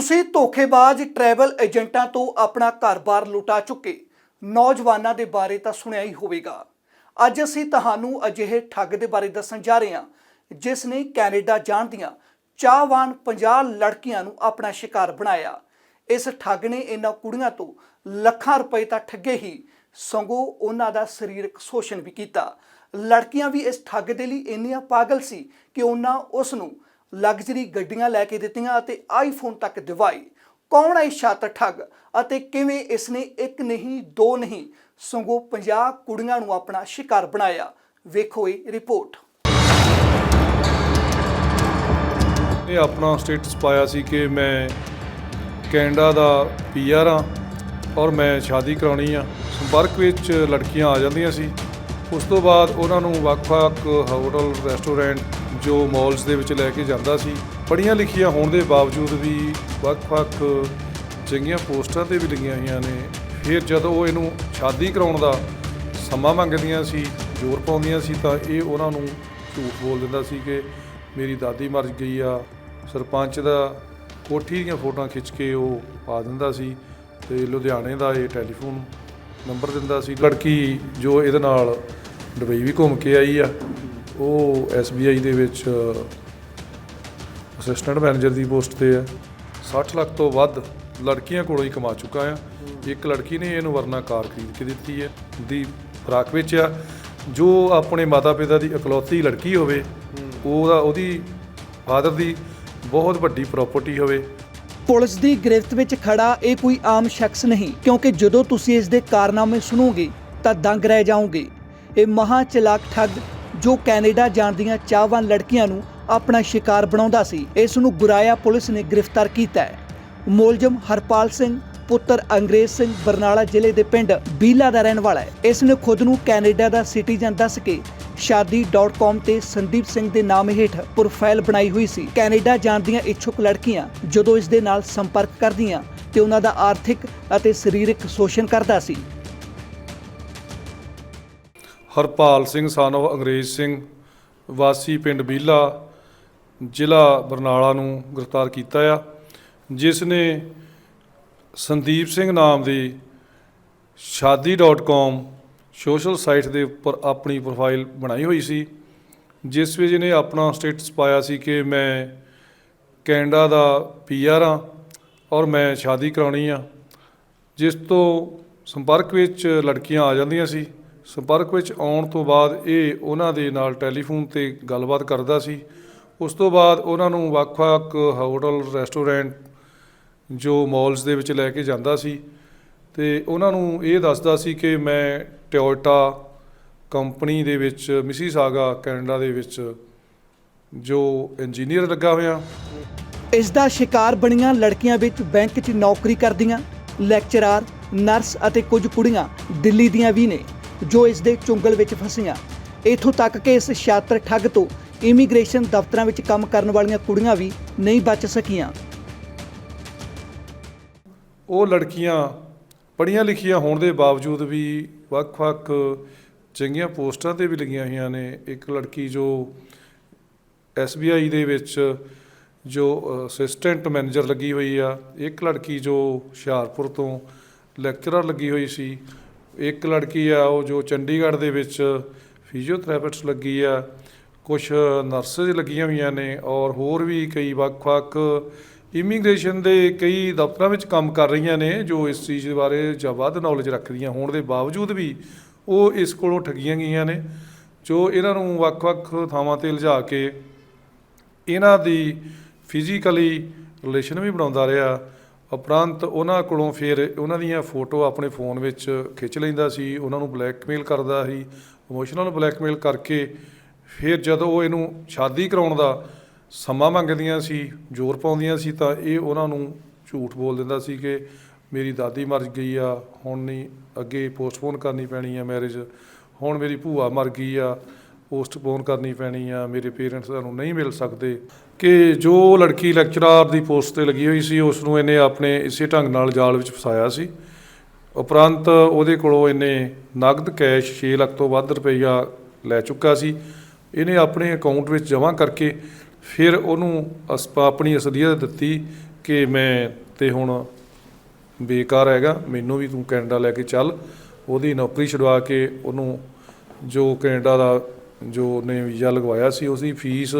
ਤੁਸੀਂ ਧੋਖੇਬਾਜ਼ ਟਰੈਵਲ ਏਜੰਟਾਂ ਤੋਂ ਆਪਣਾ ਘਰ-ਬਾਰ ਲੁਟਾ ਚੁੱਕੇ। ਨੌਜਵਾਨਾਂ ਦੇ ਬਾਰੇ ਤਾਂ ਸੁਣਿਆ ਹੀ ਹੋਵੇਗਾ। ਅੱਜ ਅਸੀਂ ਤੁਹਾਨੂੰ ਅਜਿਹੇ ਠੱਗ ਦੇ ਬਾਰੇ ਦੱਸਣ ਜਾ ਰਹੇ ਹਾਂ, ਜਿਸ ਨੇ ਕੈਨੇਡਾ ਜਾਣ ਦੀਆਂ ਚਾਹਵਾਨ 50 ਲੜਕੀਆਂ ਨੂੰ ਆਪਣਾ ਸ਼ਿਕਾਰ ਬਣਾਇਆ। ਇਸ ਠੱਗ ਨੇ ਇਹਨਾਂ ਕੁੜੀਆਂ ਤੋਂ ਲੱਖਾਂ ਰੁਪਏ ਤਾਂ ਠੱਗੇ ਹੀ, ਸਗੋਂ ਉਹਨਾਂ ਦਾ ਸਰੀਰਕ ਸ਼ੋਸ਼ਣ ਵੀ ਕੀਤਾ। ਲੜਕੀਆਂ ਵੀ ਇਸ ਠੱਗ ਦੇ ਲਈ ਇੰਨੀਆਂ ਪਾਗਲ ਸੀ ਕਿ ਉਹਨਾਂ ਉਸ ਨੂੰ ਲਗਜ਼ਰੀ ਗੱਡੀਆਂ ਲੈ ਕੇ ਦਿੱਤੀਆਂ ਅਤੇ ਆਈਫੋਨ ਤੱਕ ਦਿਵਾਈ। ਕੌਣ ਹੈ ਇਹ ਠੱਗ ਅਤੇ ਕਿਵੇਂ ਇਸ ਨੇ ਇੱਕ ਨਹੀਂ, ਦੋ ਨਹੀਂ, ਸਗੋਂ 50 ਕੁੜੀਆਂ ਨੂੰ ਆਪਣਾ ਸ਼ਿਕਾਰ ਬਣਾਇਆ? ਵੇਖੋ ਇਹ ਰਿਪੋਰਟ। ਇਹ ਆਪਣਾ ਸਟੇਟਸ ਪਾਇਆ ਸੀ ਕਿ ਮੈਂ ਕੈਨੇਡਾ ਦਾ ਪੀਆਰ ਆ ਔਰ ਮੈਂ ਸ਼ਾਦੀ ਕਰਾਉਣੀ ਆ। ਸੰਪਰਕ ਵਿੱਚ ਲੜਕੀਆਂ ਆ ਜਾਂਦੀਆਂ ਸੀ। ਉਸ ਤੋਂ ਬਾਅਦ ਉਹਨਾਂ ਨੂੰ ਵੱਖ-ਵੱਖ ਹੋਟਲ ਰੈਸਟੋਰੈਂਟ ਜੋ ਮਾਲਸ ਦੇ ਵਿੱਚ ਲੈ ਕੇ ਜਾਂਦਾ ਸੀ, ਪੜ੍ਹੀਆਂ ਲਿਖੀਆਂ ਹੋਣ ਦੇ ਬਾਵਜੂਦ ਵੀ ਵੱਖ-ਵੱਖ ਚੰਗੀਆਂ ਪੋਸਟਾਂ ਤੇ ਵੀ ਲੱਗੀਆਂ ਹੋਈਆਂ ਨੇ। ਫਿਰ ਜਦੋਂ ਉਹ ਇਹਨੂੰ ਸ਼ਾਦੀ ਕਰਾਉਣ ਦਾ ਸਮਾਂ ਮੰਗਦੀਆਂ ਸੀ, ਜ਼ੋਰ ਪਾਉਂਦੀਆਂ ਸੀ, ਤਾਂ ਇਹ ਉਹਨਾਂ ਨੂੰ ਝੂਠ ਬੋਲ ਦਿੰਦਾ ਸੀ ਕਿ ਮੇਰੀ ਦਾਦੀ ਮਰ ਗਈ ਆ। ਸਰਪੰਚ ਦਾ ਕੋਠੀ ਦੀਆਂ ਫੋਟੋਆਂ ਖਿੱਚ ਕੇ ਉਹ ਪਾ ਦਿੰਦਾ ਸੀ ਤੇ ਲੁਧਿਆਣੇ ਦਾ ਇਹ ਟੈਲੀਫੋਨ ਨੰਬਰ ਦਿੰਦਾ ਸੀ। ਲੜਕੀ ਜੋ ਇਹਦੇ ਨਾਲ ਦੁਬਈ ਵੀ ਘੁੰਮ ਕੇ ਆਈ ਆ। ਉਹ SBI ਦੇ ਵਿੱਚ ਅਸਿਸਟੈਂਟ ਮੈਨੇਜਰ ਦੀ ਪੋਸਟ ਤੇ ਹੈ। 60 ਲੱਖ ਤੋਂ ਵੱਧ ਲੜਕੀਆਂ ਕੋਲੋਂ ਹੀ ਕਮਾ ਚੁੱਕਾ ਆ ਇੱਕ ਲੜਕੀ ਨੇ ਇਹਨੂੰ ਵਰਨਾ ਕਾਰ ਖਰੀਦ ਕੇ ਦਿੱਤੀ ਹੈ, ਦੀ ਫਰਾਕ ਵਿੱਚ ਆ ਜੋ ਆਪਣੇ ਮਾਤਾ ਪਿਤਾ ਦੀ ਇਕਲੌਤੀ ਲੜਕੀ ਹੋਵੇ, ਉਹਦਾ, ਉਹਦੀ ਫਾਦਰ ਦੀ ਬਹੁਤ ਵੱਡੀ ਪ੍ਰਾਪਰਟੀ ਹੋਵੇ। ਪੁਲਿਸ ਦੀ ਗ੍ਰਿਫਤ ਵਿੱਚ ਖੜਾ ਇਹ ਕੋਈ ਆਮ ਸ਼ਖਸ ਨਹੀਂ, ਕਿਉਂਕਿ ਜਦੋਂ ਤੁਸੀਂ ਇਸ ਦੇ ਕਾਰਨਾਮੇ ਸੁਣੋਗੇ, ਤਾਂ ਦੰਗ ਰਹਿ ਜਾਓਗੇ। ਇਹ ਮਹਾ ਚਲਾਕ ਠੱਗ ਜੋ ਕੈਨੇਡਾ ਜਾਣ ਦੀਆਂ ਚਾਹਵਾਨ ਲੜਕੀਆਂ ਨੂੰ ਆਪਣਾ ਸ਼ਿਕਾਰ ਬਣਾਉਂਦਾ ਸੀ, ਇਸ ਨੂੰ ਗੁਰਾਇਆ ਪੁਲਿਸ ਨੇ ਗ੍ਰਿਫਤਾਰ ਕੀਤਾ ਹੈ। ਮੁਲਜ਼ਮ ਹਰਪਾਲ ਸਿੰਘ, ਪੁੱਤਰ ਅੰਗਰੇਜ਼ ਸਿੰਘ ਬਰਨਾਲਾ ਜ਼ਿਲ੍ਹੇ ਦੇ ਪਿੰਡ ਬੀਲਾ ਦਾ ਰਹਿਣ ਵਾਲਾ ਹੈ। ਇਸ ਨੇ ਖੁਦ ਨੂੰ ਕੈਨੇਡਾ ਦਾ ਸਿਟੀਜ਼ਨ ਦੱਸ ਕੇ ਸ਼ਾਦੀ.com ਤੇ ਸੰਦੀਪ ਸਿੰਘ ਦੇ ਨਾਮ ਹੇਠ ਪ੍ਰੋਫਾਈਲ ਬਣਾਈ ਹੋਈ ਸੀ। ਕੈਨੇਡਾ ਜਾਣ ਦੀਆਂ ਇੱਛੁਕ ਲੜਕੀਆਂ ਜਦੋਂ ਇਸ ਦੇ ਨਾਲ ਸੰਪਰਕ ਕਰਦੀਆਂ, ਤੇ ਉਹਨਾਂ ਦਾ ਆਰਥਿਕ ਅਤੇ ਸਰੀਰਕ ਸ਼ੋਸ਼ਣ ਕਰਦਾ ਸੀ। ਹਰਪਾਲ ਸਿੰਘ ਸਾਨੋ ਅੰਗਰੇਜ਼ ਸਿੰਘ, ਵਾਸੀ ਪਿੰਡ ਬੀਲਾ, ਜ਼ਿਲ੍ਹਾ ਬਰਨਾਲਾ ਨੂੰ ਗ੍ਰਿਫਤਾਰ ਕੀਤਾ ਆ, ਜਿਸ ਨੇ ਸੰਦੀਪ ਸਿੰਘ ਨਾਮ ਦੀ ਸ਼ਾਦੀ.com ਸੋਸ਼ਲ ਸਾਈਟ ਦੇ ਉੱਪਰ ਆਪਣੀ ਪ੍ਰੋਫਾਈਲ ਬਣਾਈ ਹੋਈ ਸੀ, ਜਿਸ ਵਿੱਚ ਇਹਨੇ ਆਪਣਾ ਸਟੇਟਸ ਪਾਇਆ ਸੀ ਕਿ ਮੈਂ ਕੈਨੇਡਾ ਦਾ ਪੀਆਰ ਆ ਔਰ ਮੈਂ ਸ਼ਾਦੀ ਕਰਾਉਣੀ ਆ, ਜਿਸ ਤੋਂ ਸੰਪਰਕ ਵਿੱਚ ਲੜਕੀਆਂ ਆ ਜਾਂਦੀਆਂ ਸੀ। ਸੰਪਰਕ ਵਿੱਚ ਆਉਣ ਤੋਂ ਬਾਅਦ ਇਹ ਉਹਨਾਂ ਦੇ ਨਾਲ ਟੈਲੀਫੋਨ ਤੇ ਗੱਲਬਾਤ ਕਰਦਾ ਸੀ। ਉਸ ਤੋਂ ਬਾਅਦ ਉਹਨਾਂ ਨੂੰ ਵੱਖ-ਵੱਖ ਹੋਟਲ, ਰੈਸਟੋਰੈਂਟ ਜੋ ਮਾਲਸ ਦੇ ਵਿੱਚ ਲੈ ਕੇ ਜਾਂਦਾ ਸੀ ਤੇ ਉਹਨਾਂ ਨੂੰ ਇਹ ਦੱਸਦਾ ਸੀ ਕਿ ਮੈਂ ਟੋਇਟਾ ਕੰਪਨੀ ਦੇ ਵਿੱਚ, ਮਿਸੀਸਾਗਾ, ਕੈਨੇਡਾ ਦੇ ਵਿੱਚ ਜੋ ਇੰਜੀਨੀਅਰ ਲੱਗਾ ਹੋਇਆ। ਇਸ ਦਾ ਸ਼ਿਕਾਰ ਬਣੀਆਂ ਲੜਕੀਆਂ ਵਿੱਚ ਬੈਂਕ 'ਚ ਨੌਕਰੀ ਕਰਦੀਆਂ ਲੈਕਚਰਾਰ ਨਰਸ ਅਤੇ ਕੁਝ ਕੁੜੀਆਂ ਦਿੱਲੀ ਦੀਆਂ ਵੀ ਨੇ। ਜੋ ਇਸ ਦੇ ਚੁੰਗਲ ਵਿੱਚ ਫਸੀਆਂ। ਇਥੋਂ ਤੱਕ ਕਿ ਇਸ ਛਾਤਰ ਠੱਗ ਤੋਂ ਇਮੀਗ੍ਰੇਸ਼ਨ ਦਫ਼ਤਰਾਂ ਵਿੱਚ ਕੰਮ ਕਰਨ ਵਾਲੀਆਂ ਕੁੜੀਆਂ ਵੀ ਨਹੀਂ ਬਚ ਸਕੀਆਂ। ਉਹ ਲੜਕੀਆਂ ਪੜ੍ਹੀਆਂ ਲਿਖੀਆਂ ਹੋਣ ਦੇ ਬਾਵਜੂਦ ਵੀ ਵੱਖ-ਵੱਖ ਚੰਗੀਆਂ ਪੋਸਟਾਂ ਤੇ ਵੀ ਲੱਗੀਆਂ ਹੋਈਆਂ ਨੇ। ਇੱਕ ਲੜਕੀ ਜੋ SBI ਦੇ ਵਿੱਚ ਜੋ ਅਸਿਸਟੈਂਟ ਮੈਨੇਜਰ ਲੱਗੀ ਹੋਈ ਆ। ਇੱਕ ਲੜਕੀ ਜੋ ਹੁਸ਼ਿਆਰਪੁਰ ਤੋਂ ਲੈਕਚਰਰ ਲੱਗੀ ਹੋਈ ਸੀ। ਇੱਕ ਲੜਕੀ ਆ, ਉਹ ਜੋ ਚੰਡੀਗੜ੍ਹ ਦੇ ਵਿੱਚ ਫਿਜ਼ੀਓਥੈਰੇਪਿਸਟ ਲੱਗੀ ਆ ਕੁਝ ਨਰਸਿਸ ਲੱਗੀਆਂ ਹੋਈਆਂ ਨੇ ਔਰ ਹੋਰ ਵੀ ਕਈ ਵੱਖ-ਵੱਖ ਇਮੀਗ੍ਰੇਸ਼ਨ ਦੇ ਕਈ ਦਫ਼ਤਰਾਂ ਵਿੱਚ ਕੰਮ ਕਰ ਰਹੀਆਂ ਨੇ ਜੋ ਇਸ ਚੀਜ਼ ਬਾਰੇ ਜਾਂ ਵੱਧ ਨੌਲੇਜ ਰੱਖਦੀਆਂ ਹੋਣ ਦੇ ਬਾਵਜੂਦ ਵੀ ਉਹ ਇਸ ਕੋਲੋਂ ਠੱਗੀਆਂ ਗਈਆਂ ਨੇ, ਜੋ ਇਹਨਾਂ ਨੂੰ ਵੱਖ-ਵੱਖ ਥਾਵਾਂ ਤੇ ਲਿਜਾ ਕੇ ਇਹਨਾਂ ਦੀ ਫਿਜ਼ੀਕਲੀ ਰਿਲੇਸ਼ਨ ਵੀ ਬਣਾਉਂਦਾ ਰਿਹਾ। ਉਪਰੰਤ ਉਹਨਾਂ ਕੋਲੋਂ ਫਿਰ ਉਹਨਾਂ ਦੀਆਂ ਫੋਟੋ ਆਪਣੇ ਫੋਨ ਵਿੱਚ ਖਿੱਚ ਲੈਂਦਾ ਸੀ, ਉਹਨਾਂ ਨੂੰ ਬਲੈਕਮੇਲ ਕਰਦਾ ਸੀ। ਇਮੋਸ਼ਨਲ ਬਲੈਕਮੇਲ ਕਰਕੇ ਫਿਰ ਜਦੋਂ ਉਹ ਇਹਨੂੰ ਸ਼ਾਦੀ ਕਰਾਉਣ ਦਾ ਸਮਾਂ ਮੰਗਦੀਆਂ ਸੀ, ਜ਼ੋਰ ਪਾਉਂਦੀਆਂ ਸੀ, ਤਾਂ ਇਹ ਉਹਨਾਂ ਨੂੰ ਝੂਠ ਬੋਲ ਦਿੰਦਾ ਸੀ ਕਿ ਮੇਰੀ ਦਾਦੀ ਮਰ ਗਈ ਆ, ਹੁਣ ਨਹੀਂ, ਅੱਗੇ ਪੋਸਟਪੋਨ ਕਰਨੀ ਪੈਣੀ ਆ ਮੈਰਿਜ, ਹੁਣ ਮੇਰੀ ਭੂਆ ਮਰ ਗਈ ਆ, ਪੋਸਟਪੋਨ ਕਰਨੀ ਪੈਣੀ ਆ, ਮੇਰੇ ਪੇਰੈਂਟਸ ਤੁਹਾਨੂੰ ਨਹੀਂ ਮਿਲ ਸਕਦੇ। ਕਿ ਜੋ ਲੜਕੀ ਲੈਕਚਰਾਰ ਦੀ ਪੋਸਟ ਤੇ ਲੱਗੀ ਹੋਈ ਸੀ ਉਸ ਨੂੰ ਇਹਨੇ ਆਪਣੇ ਇਸੇ ਢੰਗ ਨਾਲ ਜਾਲ ਵਿੱਚ ਫਸਾਇਆ ਸੀ। ਉਪਰੰਤ ਉਹਦੇ ਕੋਲੋਂ ਇਹਨੇ ਨਗਦ ਕੈਸ਼ 6 ਲੱਖ ਤੋਂ ਵੱਧ ਰੁਪਈਆ ਲੈ ਚੁੱਕਾ ਸੀ। ਇਹਨੇ ਆਪਣੇ ਅਕਾਊਂਟ ਵਿੱਚ ਜਮ੍ਹਾਂ ਕਰਕੇ ਫਿਰ ਉਹਨੂੰ ਅਸ- ਆਪਣੀ ਅਸਲੀਅਤ ਦਿੱਤੀ ਕਿ ਮੈਂ ਤੇ ਹੁਣ ਬੇਕਾਰ ਹੈਗਾ, ਮੈਨੂੰ ਵੀ ਤੂੰ ਕੈਨੇਡਾ ਲੈ ਕੇ ਚੱਲ। ਉਹਦੀ ਨੌਕਰੀ ਛੁਡਵਾ ਕੇ ਉਹਨੂੰ ਜੋ ਕੈਨੇਡਾ ਦਾ ਜੋ ਨੇ ਵੀਜ਼ਾ ਲਗਵਾਇਆ ਸੀ ਉਸਦੀ ਫੀਸ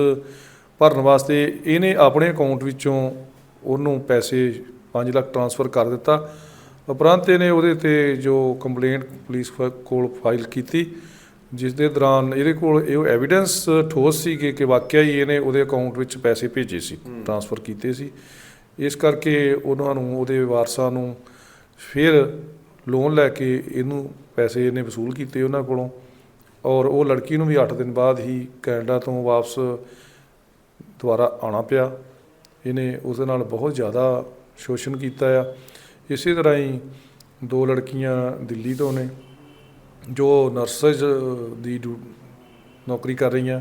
ਭਰਨ ਵਾਸਤੇ ਇਹਨੇ ਆਪਣੇ ਅਕਾਊਂਟ ਵਿੱਚੋਂ ਉਹਨੂੰ ਪੈਸੇ 5 ਲੱਖ ਟ੍ਰਾਂਸਫਰ ਕਰ ਦਿੱਤਾ। ਉਪਰੰਤ ਇਹਨੇ ਉਹਦੇ ਤੇ ਜੋ ਕੰਪਲੇਂਟ ਪੁਲਿਸ ਕੋਲ ਫਾਈਲ ਕੀਤੀ ਜਿਸ ਦੇ ਦੌਰਾਨ ਇਹਦੇ ਕੋਲ ਇਹ ਐਵੀਡੈਂਸ ਠੋਸ ਸੀ ਕਿ ਕਿ ਵਾਕਿਆ ਹੀ ਇਹਨੇ ਉਹਦੇ ਅਕਾਊਂਟ ਵਿੱਚ ਪੈਸੇ ਭੇਜੇ ਸੀ ਟ੍ਰਾਂਸਫਰ ਕੀਤੇ ਸੀ। ਇਸ ਕਰਕੇ ਉਹਨਾਂ ਨੂੰ ਉਹਦੇ ਵਾਰਸਾਂ ਨੂੰ ਫਿਰ ਲੋਨ ਲੈ ਕੇ ਇਹਨੂੰ ਪੈਸੇ ਇਹਨੇ ਵਸੂਲ ਕੀਤੇ ਉਹਨਾਂ ਕੋਲੋਂ। ਔਰ ਉਹ ਲੜਕੀ ਨੂੰ ਵੀ 8 ਦਿਨ ਬਾਅਦ ਹੀ ਕੈਨੇਡਾ ਤੋਂ ਵਾਪਸ ਦੁਆਰਾ ਆਉਣਾ ਪਿਆ। ਇਹਨੇ ਉਸ ਨਾਲ ਬਹੁਤ ਜ਼ਿਆਦਾ ਸ਼ੋਸ਼ਣ ਕੀਤਾ ਆ। ਇਸੇ ਤਰ੍ਹਾਂ ਹੀ ਦੋ ਲੜਕੀਆਂ ਦਿੱਲੀ ਤੋਂ ਨੇ, ਜੋ ਨਰਸਜ ਦੀ ਡਿਊ- ਨੌਕਰੀ ਕਰ ਰਹੀਆਂ।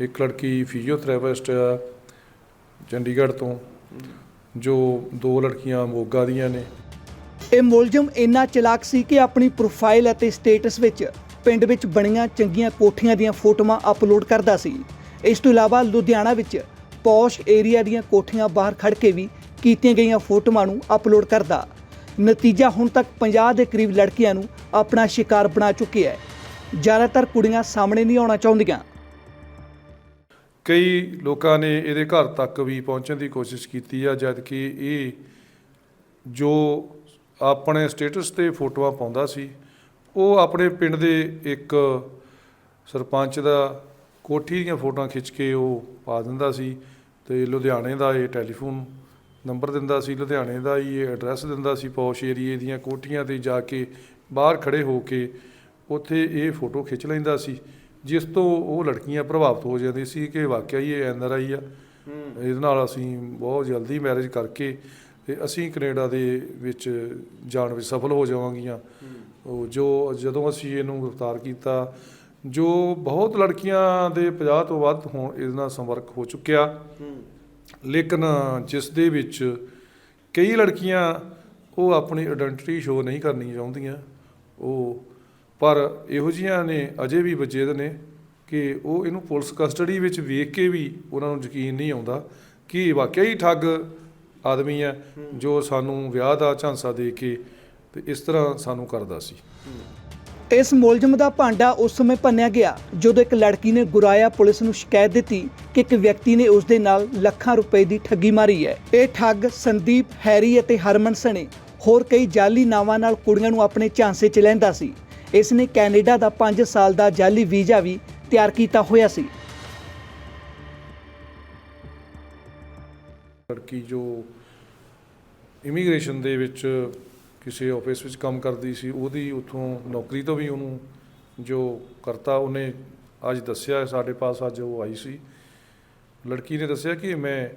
ਇੱਕ ਲੜਕੀ ਫਿਜ਼ੀਓਥੈਰੇਪਿਸਟ ਆ, ਚੰਡੀਗੜ੍ਹ ਤੋਂ, ਜੋ ਦੋ ਲੜਕੀਆਂ ਮੋਗਾ ਦੀਆਂ ਨੇ। ਇਹ ਮੁਲਜ਼ਮ ਇੰਨਾ ਚਲਾਕ ਸੀ ਕਿ ਆਪਣੀ ਪ੍ਰੋਫਾਈਲ ਅਤੇ ਸਟੇਟਸ ਵਿੱਚ ਪਿੰਡ ਵਿੱਚ ਬਣੀਆਂ ਚੰਗੀਆਂ ਕੋਠੀਆਂ ਦੀਆਂ ਫੋਟੋਆਂ ਅਪਲੋਡ ਕਰਦਾ ਸੀ। ਇਸ ਤੋਂ ਇਲਾਵਾ ਲੁਧਿਆਣਾ ਵਿੱਚ ਪੌਸ਼ ਏਰੀਆ ਦੀਆਂ ਕੋਠੀਆਂ ਬਾਹਰ ਖੜ ਕੇ ਵੀ ਕੀਤੀਆਂ ਗਈਆਂ ਫੋਟੋਆਂ ਨੂੰ ਅਪਲੋਡ ਕਰਦਾ। ਨਤੀਜਾ ਹੁਣ ਤੱਕ 50 ਦੇ ਕਰੀਬ ਲੜਕੀਆਂ ਨੂੰ ਆਪਣਾ ਸ਼ਿਕਾਰ ਬਣਾ ਚੁੱਕਿਆ ਹੈ। ਜ਼ਿਆਦਾਤਰ ਕੁੜੀਆਂ ਸਾਹਮਣੇ ਨਹੀਂ ਆਉਣਾ ਚਾਹੁੰਦੀਆਂ। ਕਈ ਲੋਕਾਂ ਨੇ ਇਹਦੇ ਘਰ ਤੱਕ ਵੀ ਪਹੁੰਚਣ ਦੀ ਕੋਸ਼ਿਸ਼ ਕੀਤੀ ਆ ਜਦ ਕਿ ਇਹ ਜੋ ਆਪਣੇ ਸਟੇਟਸ ਤੇ ਫੋਟੋਆਂ ਪਾਉਂਦਾ ਸੀ, ਉਹ ਆਪਣੇ ਪਿੰਡ ਦੇ ਇੱਕ ਸਰਪੰਚ ਦਾ ਕੋਠੀ ਦੀਆਂ ਫੋਟੋਆਂ ਖਿੱਚ ਕੇ ਉਹ ਪਾ ਦਿੰਦਾ ਸੀ ਤੇ ਲੁਧਿਆਣੇ ਦਾ ਇਹ ਟੈਲੀਫੋਨ ਨੰਬਰ ਦਿੰਦਾ ਸੀ ਲੁਧਿਆਣੇ ਦਾ ਹੀ ਇਹ ਐਡਰੈਸ ਦਿੰਦਾ ਸੀ ਪੌਸ਼ ਏਰੀਏ ਦੀਆਂ ਕੋਠੀਆਂ ਤੇ ਜਾ ਕੇ ਬਾਹਰ ਖੜੇ ਹੋ ਕੇ ਉੱਥੇ ਇਹ ਫੋਟੋ ਖਿੱਚ ਲੈਂਦਾ ਸੀ ਜਿਸ ਤੋਂ ਉਹ ਲੜਕੀਆਂ ਪ੍ਰਭਾਵਿਤ ਹੋ ਜਾਂਦੀ ਸੀ ਕਿ ਵਾਕਿਆ ਹੀ ਇਹ ਐਨਆਰ ਆਈ ਆ। ਇਹਦੇ ਨਾਲ ਅਸੀਂ ਬਹੁਤ ਜਲਦੀ ਮੈਰਿਜ ਕਰਕੇ ਤੇ ਅਸੀਂ ਕੈਨੇਡਾ ਦੇ ਵਿੱਚ ਜਾਣ ਵਿੱਚ ਸਫਲ ਹੋ ਜਾਵਾਂਗੀਆਂ। ਉਹ ਜੋ ਜਦੋਂ ਅਸੀਂ ਇਹਨੂੰ ਗ੍ਰਿਫਤਾਰ ਕੀਤਾ ਜੋ ਬਹੁਤ ਲੜਕੀਆਂ ਦੇ 50 ਤੋਂ ਵੱਧ ਹੁਣ ਇਹਦੇ ਨਾਲ ਸੰਪਰਕ ਹੋ ਚੁੱਕਿਆ। ਲੇਕਿਨ ਜਿਸ ਦੇ ਵਿੱਚ ਕਈ ਲੜਕੀਆਂ ਉਹ ਆਪਣੀ ਆਇਡੈਂਟੀਟੀ ਸ਼ੋ ਨਹੀਂ ਕਰਨੀ ਚਾਹੁੰਦੀਆਂ। ਉਹ ਪਰ ਇਹੋ ਜਿਹੀਆਂ ਨੇ ਅਜੇ ਵੀ ਵਜੇਦ ਨੇ ਕਿ ਉਹ ਇਹਨੂੰ ਪੁਲਿਸ ਕਸਟਡੀ ਵਿੱਚ ਵੇਖ ਕੇ ਵੀ ਉਹਨਾਂ ਨੂੰ ਯਕੀਨ ਨਹੀਂ ਆਉਂਦਾ ਕਿ ਵਾਕਿਆ ਹੀ ਠੱਗ ਆਦਮੀ ਹੈ ਜੋ ਸਾਨੂੰ ਵਿਆਹ ਦਾ ਝਾਂਸਾ ਦੇ ਕੇ ਤੇ ਇਸ ਤਰ੍ਹਾਂ ਸਾਨੂੰ ਕਰਦਾ ਸੀ। ਇਸ ਮੁਲਜ਼ਮ ਦਾ ਭਾਂਡਾ ਉਸ ਸਮੇਂ ਭੰਨਿਆ ਗਿਆ, ਜਦੋਂ ਇੱਕ ਲੜਕੀ ਨੇ ਗੁਰਾਇਆ ਪੁਲਿਸ ਨੂੰ ਸ਼ਿਕਾਇਤ ਦਿੱਤੀ ਕਿ ਇੱਕ ਵਿਅਕਤੀ ਨੇ ਉਸ ਦੇ ਨਾਲ ਲੱਖਾਂ ਰੁਪਏ ਦੀ ਠੱਗੀ ਮਾਰੀ ਹੈ। ਇਹ ਠੱਗ ਸੰਦੀਪ, ਹੈਰੀ ਅਤੇ ਹਰਮਨ ਸਣੇ ਹੋਰ ਕਈ ਜਾਲੀ ਨਾਵਾਂ ਨਾਲ ਕੁੜੀਆਂ ਨੂੰ ਆਪਣੇ ਝਾਂਸੇ 'ਚ ਲੈਂਦਾ ਸੀ। ਇਸ ਨੇ ਕੈਨੇਡਾ ਦਾ 5 ਸਾਲ ਦਾ ਜਾਲੀ ਵੀਜ਼ਾ ਵੀ ਤਿਆਰ ਕੀਤਾ ਹੋਇਆ ਸੀ। ਲੜਕੀ ਜੋ ਇਮੀਗ੍ਰੇਸ਼ਨ ਦੇ ਵਿੱਚ ਕਿਸੇ ਆਫਿਸ ਵਿੱਚ ਕੰਮ ਕਰਦੀ ਸੀ ਉਹਦੀ ਉਥੋਂ ਨੌਕਰੀ ਤੋਂ ਵੀ ਉਹਨੂੰ ਜੋ ਕਰਤਾ ਉਹਨੇ ਅੱਜ ਦੱਸਿਆ ਸਾਡੇ ਪਾਸ ਅੱਜ ਉਹ ਆਈ ਸੀ। ਲੜਕੀ ਨੇ ਦੱਸਿਆ ਕਿ ਮੈਂ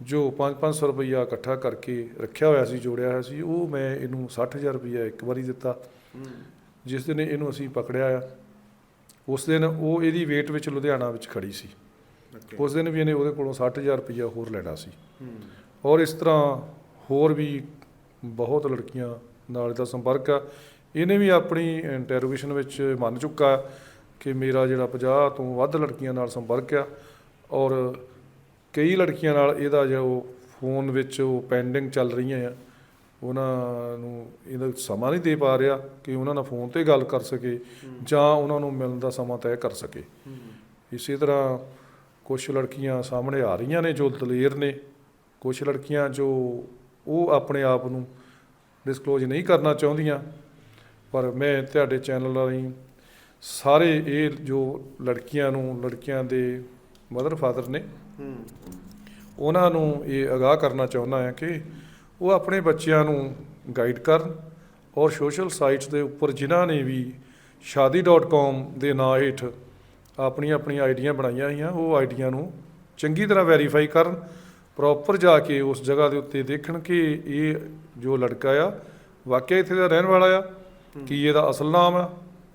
ਜੋ 5-500 ਰੁਪਈਆ ਇਕੱਠਾ ਕਰਕੇ ਰੱਖਿਆ ਹੋਇਆ ਸੀ ਜੋੜਿਆ ਹੋਇਆ ਸੀ ਉਹ ਮੈਂ ਇਹਨੂੰ 60000 ਰੁਪਈਆ ਇੱਕ ਵਾਰੀ ਦਿੱਤਾ। ਜਿਸ ਦਿਨ ਇਹਨੂੰ ਅਸੀਂ ਪਕੜਿਆ ਆ ਉਸ ਦਿਨ ਉਹ ਇਹਦੀ ਵੇਟ ਵਿੱਚ ਲੁਧਿਆਣਾ ਵਿੱਚ ਖੜੀ ਸੀ। ਉਸ ਦਿਨ ਵੀ ਇਹਨੇ ਉਹਦੇ ਕੋਲੋਂ 60000 ਰੁਪਈਆ ਹੋਰ ਲੈਣਾ ਸੀ। ਔਰ ਇਸ ਤਰ੍ਹਾਂ ਹੋਰ ਵੀ ਬਹੁਤ ਲੜਕੀਆਂ ਨਾਲ ਦਾ ਸੰਪਰਕ ਆ। ਇਹਨੇ ਵੀ ਆਪਣੀ ਇੰਟਰੋਗੇਸ਼ਨ ਵਿੱਚ ਮੰਨ ਚੁੱਕਾ ਕਿ ਮੇਰਾ ਜਿਹੜਾ 50 ਤੋਂ ਵੱਧ ਲੜਕੀਆਂ ਨਾਲ ਸੰਪਰਕ ਆ ਔਰ ਕਈ ਲੜਕੀਆਂ ਨਾਲ ਇਹਦਾ ਜੋ ਫੋਨ ਵਿੱਚ ਉਹ ਪੈਂਡਿੰਗ ਚੱਲ ਰਹੀਆਂ ਆ। ਉਹਨਾਂ ਨੂੰ ਇਹਦਾ ਸਮਾਂ ਨਹੀਂ ਦੇ ਪਾ ਰਿਹਾ ਕਿ ਉਹਨਾਂ ਨਾਲ ਫੋਨ ਤੇ ਗੱਲ ਕਰ ਸਕੇ ਜਾਂ ਉਹਨਾਂ ਨੂੰ ਮਿਲਣ ਦਾ ਸਮਾਂ ਤੈਅ ਕਰ ਸਕੇ। ਇਸੇ ਤਰ੍ਹਾਂ ਕੁਝ ਲੜਕੀਆਂ ਸਾਹਮਣੇ ਆ ਰਹੀਆਂ ਨੇ ਜੋ ਦਲੇਰ ਨੇ। ਕੁਝ ਲੜਕੀਆਂ ਜੋ ਉਹ ਆਪਣੇ ਆਪ ਨੂੰ ਡਿਸਕਲੋਜ਼ ਨਹੀਂ ਕਰਨਾ ਚਾਹੁੰਦੀਆਂ। ਪਰ ਮੈਂ ਤੁਹਾਡੇ ਚੈਨਲ ਰਾਹੀਂ ਸਾਰੇ ਇਹ ਜੋ ਲੜਕੀਆਂ ਨੂੰ ਲੜਕੀਆਂ ਦੇ ਮਦਰ ਫਾਦਰ ਨੇ ਉਹਨਾਂ ਨੂੰ ਇਹ ਅਗਾਹ ਕਰਨਾ ਚਾਹੁੰਦਾ ਹਾਂ ਕਿ ਉਹ ਆਪਣੇ ਬੱਚਿਆਂ ਨੂੰ ਗਾਈਡ ਕਰਨ ਔਰ ਸੋਸ਼ਲ ਸਾਈਟਸ ਦੇ ਉੱਪਰ ਜਿਨ੍ਹਾਂ ਨੇ ਵੀ shaadi.com ਦੇ ਨਾਂ ਹੇਠ ਆਪਣੀਆਂ ਆਪਣੀਆਂ ਆਈਡੀਆਂ ਬਣਾਈਆਂ ਹੋਈਆਂ ਉਹ ਆਈਡੀਆਂ ਨੂੰ ਚੰਗੀ ਤਰ੍ਹਾਂ ਵੈਰੀਫਾਈ ਕਰਨ ਪ੍ਰੋਪਰ ਜਾ ਕੇ ਉਸ ਜਗ੍ਹਾ ਦੇ ਉੱਤੇ ਦੇਖਣ ਕਿ ਇਹ ਜੋ ਲੜਕਾ ਆ, ਵਾਕਿਆ ਇੱਥੇ ਦਾ ਰਹਿਣ ਵਾਲਾ ਆ, ਕੀ ਇਹਦਾ ਅਸਲ ਨਾਮ ਆ?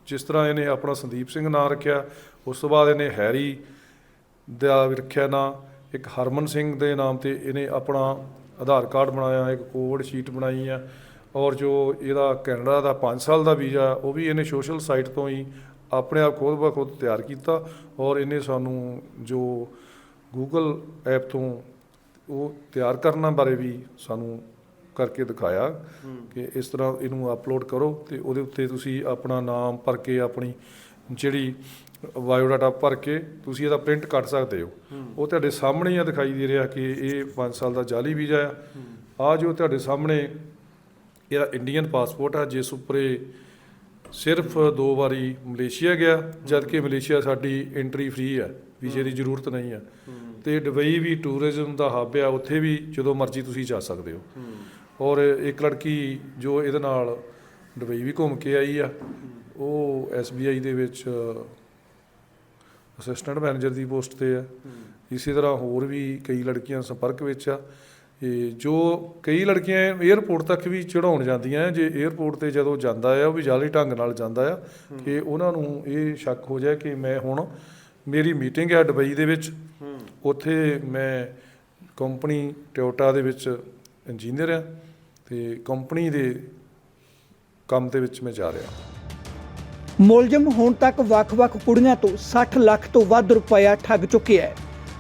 ਜਿਸ ਤਰ੍ਹਾਂ ਇਹਨੇ ਆਪਣਾ ਸੰਦੀਪ ਸਿੰਘ ਨਾਮ ਰੱਖਿਆ, ਉਸ ਤੋਂ ਬਾਅਦ ਇਹਨੇ ਹੈਰੀ ਦਾ ਰੱਖਿਆ ਨਾਂ, ਇੱਕ ਹਰਮਨ ਸਿੰਘ ਦੇ ਨਾਮ ਤੇ ਇਹਨੇ ਆਪਣਾ ਆਧਾਰ ਕਾਰਡ ਬਣਾਇਆ, ਇੱਕ ਕੋਡ ਸ਼ੀਟ ਬਣਾਈ ਆ, ਔਰ ਜੋ ਇਹਦਾ ਕੈਨੇਡਾ ਦਾ 5 ਸਾਲ ਦਾ ਵੀਜ਼ਾ, ਉਹ ਵੀ ਇਹਨੇ ਸੋਸ਼ਲ ਸਾਈਟ ਤੋਂ ਹੀ ਆਪਣੇ ਆਪ ਖੁਦ ਬਖੁਦ ਤਿਆਰ ਕੀਤਾ, ਔਰ ਇਹਨੇ ਸਾਨੂੰ ਜੋ ਗੂਗਲ ਐਪ ਤੋਂ ਉਹ ਤਿਆਰ ਕਰਨ ਬਾਰੇ ਵੀ ਸਾਨੂੰ ਕਰਕੇ ਦਿਖਾਇਆ ਕਿ ਇਸ ਤਰ੍ਹਾਂ ਇਹਨੂੰ ਅਪਲੋਡ ਕਰੋ ਤੇ ਉਹਦੇ ਉੱਤੇ ਤੁਸੀਂ ਆਪਣਾ ਨਾਮ ਭਰ ਕੇ ਆਪਣੀ ਜਿਹੜੀ ਬਾਇਓਡਾਟਾ ਭਰ ਕੇ ਤੁਸੀਂ ਇਹਦਾ ਪ੍ਰਿੰਟ ਕੱਢ ਸਕਦੇ ਹੋ। ਉਹ ਤੁਹਾਡੇ ਸਾਹਮਣੇ ਹੀ ਆ ਦਿਖਾਈ ਦੇ ਰਿਹਾ ਕਿ ਇਹ 5 ਸਾਲ ਦਾ ਜਾਲੀ ਵੀਜ਼ਾ ਆ। ਆ ਜੋ ਤੁਹਾਡੇ ਸਾਹਮਣੇ ਇਹਦਾ ਇੰਡੀਅਨ ਪਾਸਪੋਰਟ ਆ ਜਿਸ ਉੱਪਰ ਸਿਰਫ ਦੋ ਵਾਰੀ ਮਲੇਸ਼ੀਆ ਗਿਆ ਜਦ ਕਿ ਮਲੇਸ਼ੀਆ ਸਾਡੀ ਐਂਟਰੀ ਫ੍ਰੀ ਆ ਵੀਜ਼ੇ ਦੀ ਜ਼ਰੂਰਤ ਨਹੀਂ ਆ। ਤੇ ਦੁਬਈ ਵੀ ਟੂਰਿਜ਼ਮ ਦਾ ਹੱਬ ਆ ਉੱਥੇ ਵੀ ਜਦੋਂ ਮਰਜ਼ੀ ਤੁਸੀਂ ਜਾ ਸਕਦੇ ਹੋ। ਔਰ ਇੱਕ ਲੜਕੀ ਜੋ ਇਹਦੇ ਨਾਲ ਦੁਬਈ ਵੀ ਘੁੰਮ ਕੇ ਆਈ ਆ ਉਹ SBI ਦੇ ਵਿੱਚ ਅਸਿਸਟੈਂਟ ਮੈਨੇਜਰ ਦੀ ਪੋਸਟ ਤੇ ਆ। ਇਸੇ ਤਰ੍ਹਾਂ ਹੋਰ ਵੀ ਕਈ ਲੜਕੀਆਂ ਸੰਪਰਕ ਵਿੱਚ ਆ। ਇਹ ਜੋ ਕਈ ਲੜਕੀਆਂ 에ਅਰਪੋਰਟ ਤੱਕ ਵੀ ਚੜਾਉਣ ਜਾਂਦੀਆਂ ਜੇ 에ਅਰਪੋਰਟ ਤੇ ਜਦੋਂ ਜਾਂਦਾ ਆ ਉਹ ਵੀ ਜਾਲੀ ਢੰਗ ਨਾਲ ਜਾਂਦਾ ਆ ਕਿ ਉਹਨਾਂ ਨੂੰ ਇਹ ਸ਼ੱਕ ਹੋ ਜਾਏ ਕਿ ਮੈਂ ਹੁਣ ਮੇਰੀ ਮੀਟਿੰਗ ਹੈ ਦੁਬਈ ਦੇ ਵਿੱਚ। ਉੱਥੇ ਮੈਂ ਕੰਪਨੀ ਟੋਯੋਟਾ ਦੇ ਵਿੱਚ ਇੰਜੀਨੀਅਰ ਆ ਤੇ ਕੰਪਨੀ ਦੇ ਕੰਮ ਦੇ ਵਿੱਚ ਮੈਂ ਜਾ ਰਿਹਾ। ਮੁਲਜ਼ਮ ਹੁਣ ਤੱਕ ਵੱਖ-ਵੱਖ ਕੁੜੀਆਂ ਤੋਂ 60 ਲੱਖ ਤੋਂ ਵੱਧ ਰੁਪਇਆ ਠੱਗ ਚੁੱਕਿਆ ਹੈ।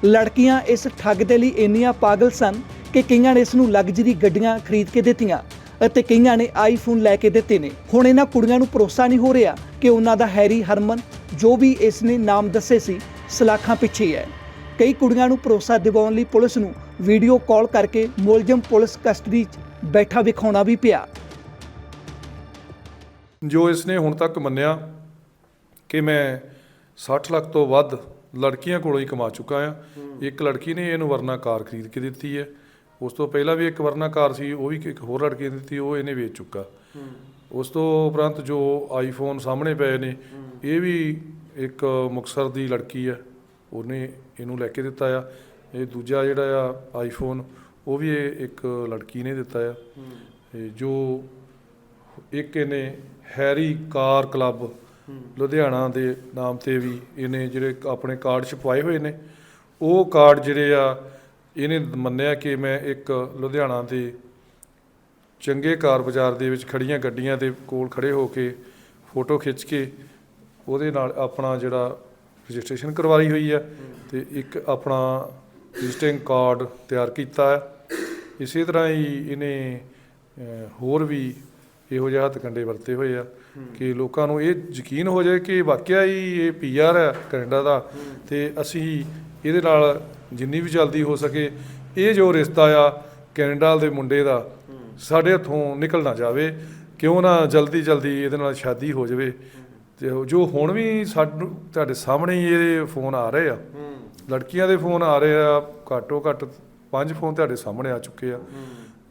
ਲੜਕੀਆਂ ਇਸ ਠੱਗ ਦੇ ਲਈ ਇੰਨੀਆਂ ਪਾਗਲ ਸਨ ਕਿ ਕਈਆਂ ਨੇ ਇਸ ਨੂੰ ਲਗਜ਼ਰੀ ਗੱਡੀਆਂ ਖਰੀਦ ਕੇ ਦਿੱਤੀਆਂ ਅਤੇ ਕਈਆਂ ਨੇ ਆਈਫੋਨ ਲੈ ਕੇ ਦਿੱਤੇ ਨੇ। ਹੁਣ ਇਹਨਾਂ ਕੁੜੀਆਂ ਨੂੰ ਭਰੋਸਾ ਨਹੀਂ ਹੋ ਰਿਹਾ ਕਿ ਉਹਨਾਂ ਦਾ ਹੈਰੀ ਹਰਮਨ ਜੋ ਵੀ ਇਸ ਨੇ ਨਾਮ ਦੱਸੇ ਸੀ ਸਲਾਖਾਂ ਪਿੱਛੇ ਹੈ। ਕਈ ਕੁੜੀਆਂ ਨੂੰ ਭਰੋਸਾ ਦਿਵਾਉਣ ਲਈ ਪੁਲਿਸ ਨੂੰ ਵੀਡੀਓ ਕਾਲ ਕਰਕੇ ਮੁਲਜ਼ਮ ਪੁਲਿਸ ਕਸਟਡੀ 'ਚ ਬੈਠਾ ਵਿਖਾਉਣਾ ਵੀ ਪਿਆ। ਜੋ ਇਸ ਨੇ ਹੁਣ ਤੱਕ ਮੰਨਿਆ ਕਿ ਮੈਂ 60 ਲੱਖ ਤੋਂ ਵੱਧ ਲੜਕੀਆਂ ਕੋਲੋਂ ਹੀ ਕਮਾ ਚੁੱਕਾ ਆ ਇੱਕ ਲੜਕੀ ਨੇ ਇਹਨੂੰ ਵਰਨਾ ਕਾਰ ਖਰੀਦ ਕੇ ਦਿੱਤੀ ਹੈ। ਉਸ ਤੋਂ ਪਹਿਲਾਂ ਵੀ ਇੱਕ ਵਰਨਾ ਕਾਰ ਸੀ ਉਹ ਵੀ ਇੱਕ ਹੋਰ ਲੜਕੀ ਨੇ ਦਿੱਤੀ ਉਹ ਇਹਨੇ ਵੇਚ ਚੁੱਕਾ। ਉਸ ਤੋਂ ਉਪਰੰਤ ਜੋ ਆਈਫੋਨ ਸਾਹਮਣੇ ਪਏ ਨੇ ਇਹ ਵੀ ਇੱਕ ਮੁਕਸਰ ਦੀ ਲੜਕੀ ਹੈ। ਉਹਨੇ ਇਹਨੂੰ ਲੈ ਕੇ ਦਿੱਤਾ ਆ। ਇਹ ਦੂਜਾ ਜਿਹੜਾ ਆ ਆਈਫੋਨ ਉਹ ਵੀ ਇਹ ਇੱਕ ਲੜਕੀ ਨੇ ਦਿੱਤਾ ਆ। ਜੋ ਇੱਕ ਇਹਨੇ ਹੈਰੀ ਕਾਰ ਕਲੱਬ ਲੁਧਿਆਣਾ ਦੇ ਨਾਮ ਤੇ ਵੀ ਇਹਨੇ ਜਿਹੜੇ ਆਪਣੇ ਕਾਰਡ ਛਪਵਾਏ ਹੋਏ ਨੇ, ਉਹ ਕਾਰਡ ਜਿਹੜੇ ਆ, ਇਹਨੇ ਮੰਨਿਆ ਕਿ ਮੈਂ ਇੱਕ ਲੁਧਿਆਣਾ ਦੇ ਚੰਗੇ ਕਾਰ ਬਾਜ਼ਾਰ ਦੇ ਵਿੱਚ ਖੜੀਆਂ ਗੱਡੀਆਂ ਦੇ ਕੋਲ ਖੜੇ ਹੋ ਕੇ ਫੋਟੋ ਖਿੱਚ ਕੇ ਉਹਦੇ ਨਾਲ ਆਪਣਾ ਜਿਹੜਾ ਰਜਿਸਟ੍ਰੇਸ਼ਨ ਕਰਵਾਈ ਹੋਈ ਹੈ ਤੇ ਇੱਕ ਆਪਣਾ ਵਿਜ਼ਿਟਿੰਗ ਕਾਰਡ ਤਿਆਰ ਕੀਤਾ ਹੈ। ਇਸੇ ਤਰ੍ਹਾਂ ਹੀ ਇਹਨੇ ਹੋਰ ਵੀ ਇਹੋ ਜਿਹਾ ਹੱਥਕੰਡੇ ਵਰਤੇ ਹੋਏ ਆ ਕਿ ਲੋਕਾਂ ਨੂੰ ਇਹ ਯਕੀਨ ਹੋ ਜਾਏ ਕਿ ਵਾਕਿਆ ਹੀ ਇਹ ਪੀਆਰ ਹੈ ਕੈਨੇਡਾ ਦਾ ਤੇ ਅਸੀਂ ਇਹਦੇ ਨਾਲ ਜਿੰਨੀ ਵੀ ਜਲਦੀ ਹੋ ਸਕੇ ਇਹ ਜੋ ਰਿਸ਼ਤਾ ਆ ਕੈਨੇਡਾ ਦੇ ਮੁੰਡੇ ਦਾ ਸਾਡੇ ਹੱਥੋਂ ਨਿਕਲ ਨਾ ਜਾਵੇ, ਕਿਉਂ ਨਾ ਜਲਦੀ ਜਲਦੀ ਇਹਦੇ ਨਾਲ ਸ਼ਾਦੀ ਹੋ ਜਾਵੇ। ਤੇ ਜੋ ਹੁਣ ਵੀ ਸਾਨੂੰ ਤੁਹਾਡੇ ਸਾਹਮਣੇ ਹੀ ਇਹਦੇ ਫੋਨ ਆ ਰਹੇ ਆ। ਲੜਕੀਆਂ ਦੇ ਫੋਨ ਆ ਰਹੇ ਆ ਘੱਟੋ ਘੱਟ ਪੰਜ ਫੋਨ ਤੁਹਾਡੇ ਸਾਹਮਣੇ ਆ ਚੁੱਕੇ ਆ।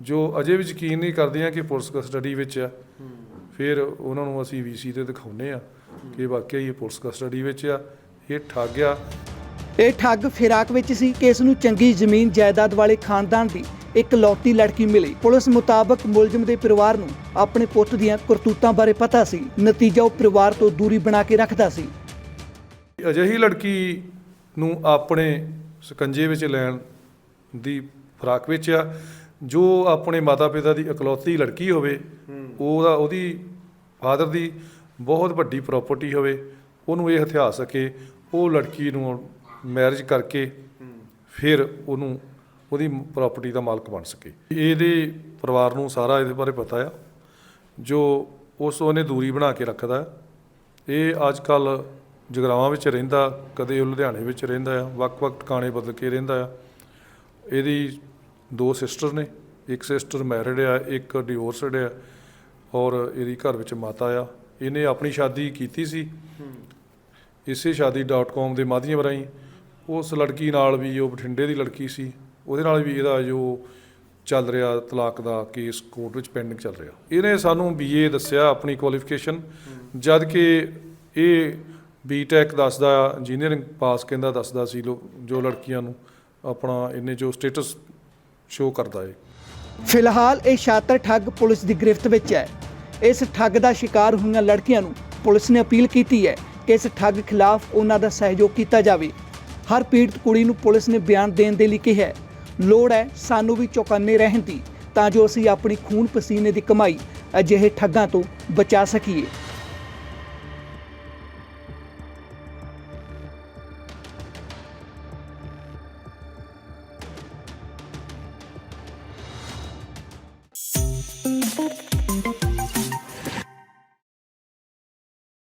ਜੋ ਅਜੇ ਵੀ ਯਕੀਨ ਨਹੀਂ ਕਰਦੀਆਂ ਕਿ ਪੁਲਿਸ ਕਸਟਡੀ ਵਿੱਚ ਆ। ਫਿਰ ਉਹਨਾਂ ਨੂੰ ਅਸੀਂ ਵੀਸੀ ਤੇ ਦਿਖਾਉਨੇ ਆ ਕਿ ਵਾਕਿਆ ਹੀ ਇਹ ਪੁਲਿਸ ਕਸਟਡੀ ਵਿੱਚ ਆ। ਇਹ ਠੱਗ ਆ। ਇਹ ਠੱਗ ਫਿਰਾਕ ਵਿੱਚ ਸੀ। ਕਿ ਇਸ ਨੂੰ ਚੰਗੀ ਜ਼ਮੀਨ ਜਾਇਦਾਦ ਵਾਲੇ ਖਾਨਦਾਨ ਦੀ ਇੱਕ ਲੌਤੀ ਲੜਕੀ ਮਿਲੀ। ਪੁਲਿਸ ਮੁਤਾਬਕ ਮੁਲਜ਼ਮ ਦੇ ਪਰਿਵਾਰ ਨੂੰ ਆਪਣੇ ਪੁੱਤ ਦੀਆਂ ਕਰਤੂਤਾਂ ਬਾਰੇ ਪਤਾ ਸੀ। ਨਤੀਜਾ ਉਹ ਪਰਿਵਾਰ ਤੋਂ ਦੂਰੀ ਬਣਾ ਕੇ ਰੱਖਦਾ ਸੀ। ਅਜਿਹੀ ਲੜਕੀ ਨੂੰ ਆਪਣੇ ਸਕੰਜੇ ਵਿੱਚ ਲੈਣ ਦੀ ਫਰਾਕ ਵਿੱਚ ਆ ਜੋ ਆਪਣੇ ਮਾਤਾ-ਪਿਤਾ ਦੀ ਇਕਲੌਤੀ ਲੜਕੀ ਹੋਵੇ ਉਹਦਾ ਉਹਦੀ ਫਾਦਰ ਦੀ ਬਹੁਤ ਵੱਡੀ ਪ੍ਰਾਪਰਟੀ ਹੋਵੇ ਉਹਨੂੰ ਇਹ ਹਥਿਆ ਸਕੇ ਉਹ ਲੜਕੀ ਨੂੰ ਮੈਰਿਜ ਕਰਕੇ ਫਿਰ ਉਹਨੂੰ ਉਹਦੀ ਪ੍ਰਾਪਰਟੀ ਦਾ ਮਾਲਕ ਬਣ ਸਕੇ। ਇਹਦੇ ਪਰਿਵਾਰ ਨੂੰ ਸਾਰਾ ਇਹਦੇ ਬਾਰੇ ਪਤਾ ਆ। ਜੋ ਉਸ ਉਹਨੇ ਦੂਰੀ ਬਣਾ ਕੇ ਰੱਖਦਾ। ਹੈ। ਇਹ ਅੱਜ ਕੱਲ ਜਗਰਾਵਾਂ ਵਿੱਚ ਰਹਿੰਦਾ, ਕਦੇ ਉਹ ਲੁਧਿਆਣੇ ਵਿੱਚ ਰਹਿੰਦਾ ਆ, ਵੱਖ-ਵੱਖ ਟਿਕਾਣੇ ਬਦਲ ਕੇ ਰਹਿੰਦਾ ਆ। ਇਹਦੀ ਦੋ ਸਿਸਟਰ ਨੇ, ਇੱਕ ਸਿਸਟਰ ਮੈਰਿਡ ਆ, ਇੱਕ ਡਿਵੋਰਸਡ ਆ ਔਰ ਇਹਦੀ ਘਰ ਵਿੱਚ ਮਾਤਾ ਆ। ਇਹਨੇ ਆਪਣੀ ਸ਼ਾਦੀ ਕੀਤੀ ਸੀ। ਇਸੇ ਸ਼ਾਦੀ.com ਦੇ ਮਾਧਿਅਮ ਰਾਹੀਂ ਉਸ ਲੜਕੀ ਨਾਲ ਵੀ, ਉਹ ਬਠਿੰਡੇ ਦੀ ਲੜਕੀ ਸੀ। ਉਹਦੇ ਨਾਲ ਵੀ ਇਹਦਾ ਜੋ ਚੱਲ ਰਿਹਾ ਤਲਾਕ ਦਾ ਕੇਸ ਕੋਰਟ ਵਿੱਚ ਪੈਂਡਿੰਗ ਚੱਲ ਰਿਹਾ। ਇਹਨੇ ਸਾਨੂੰ ਬੀਏ ਦੱਸਿਆ ਆਪਣੀ ਕੁਆਲੀਫਿਕੇਸ਼ਨ ਜਦ ਕਿ ਇਹ ਬੀਟੈਕ ਦੱਸਦਾ ਇੰਜੀਨੀਅਰਿੰਗ ਪਾਸ ਕਹਿੰਦਾ ਦੱਸਦਾ ਸੀ ਲੋ, ਜੋ ਲੜਕੀਆਂ ਨੂੰ ਆਪਣਾ ਇਹਨੇ ਜੋ ਸਟੇਟਸ ਸ਼ੋ ਕਰਦਾ ਹੈ ਫਿਲਹਾਲ ਇਹ ਸ਼ਾਤਰ ਠੱਗ ਪੁਲਿਸ ਦੀ ਗ੍ਰਿਫਤ ਵਿੱਚ ਹੈ। ਇਸ ਠੱਗ ਦਾ ਸ਼ਿਕਾਰ ਹੋਈਆਂ ਲੜਕੀਆਂ ਨੂੰ ਪੁਲਿਸ ਨੇ ਅਪੀਲ ਕੀਤੀ ਹੈ ਕਿ ਇਸ ਠੱਗ ਖਿਲਾਫ ਉਹਨਾਂ ਦਾ ਸਹਿਯੋਗ ਕੀਤਾ ਜਾਵੇ। ਹਰ ਪੀੜਤ ਕੁੜੀ ਨੂੰ ਪੁਲਿਸ ਨੇ ਬਿਆਨ ਦੇਣ ਦੇ ਲਈ ਕਿਹਾ ਹੈ। ਲੋੜ ਹੈ ਸਾਨੂੰ ਵੀ ਚੌਕੰਨੇ ਰਹਿਣ ਦੀ, ਤਾਂ ਜੋ ਅਸੀਂ ਆਪਣੀ ਖੂਨ ਪਸੀਨੇ ਦੀ ਕਮਾਈ ਅਜਿਹੇ ਠੱਗਾਂ ਤੋਂ ਬਚਾ ਸਕੀਏ।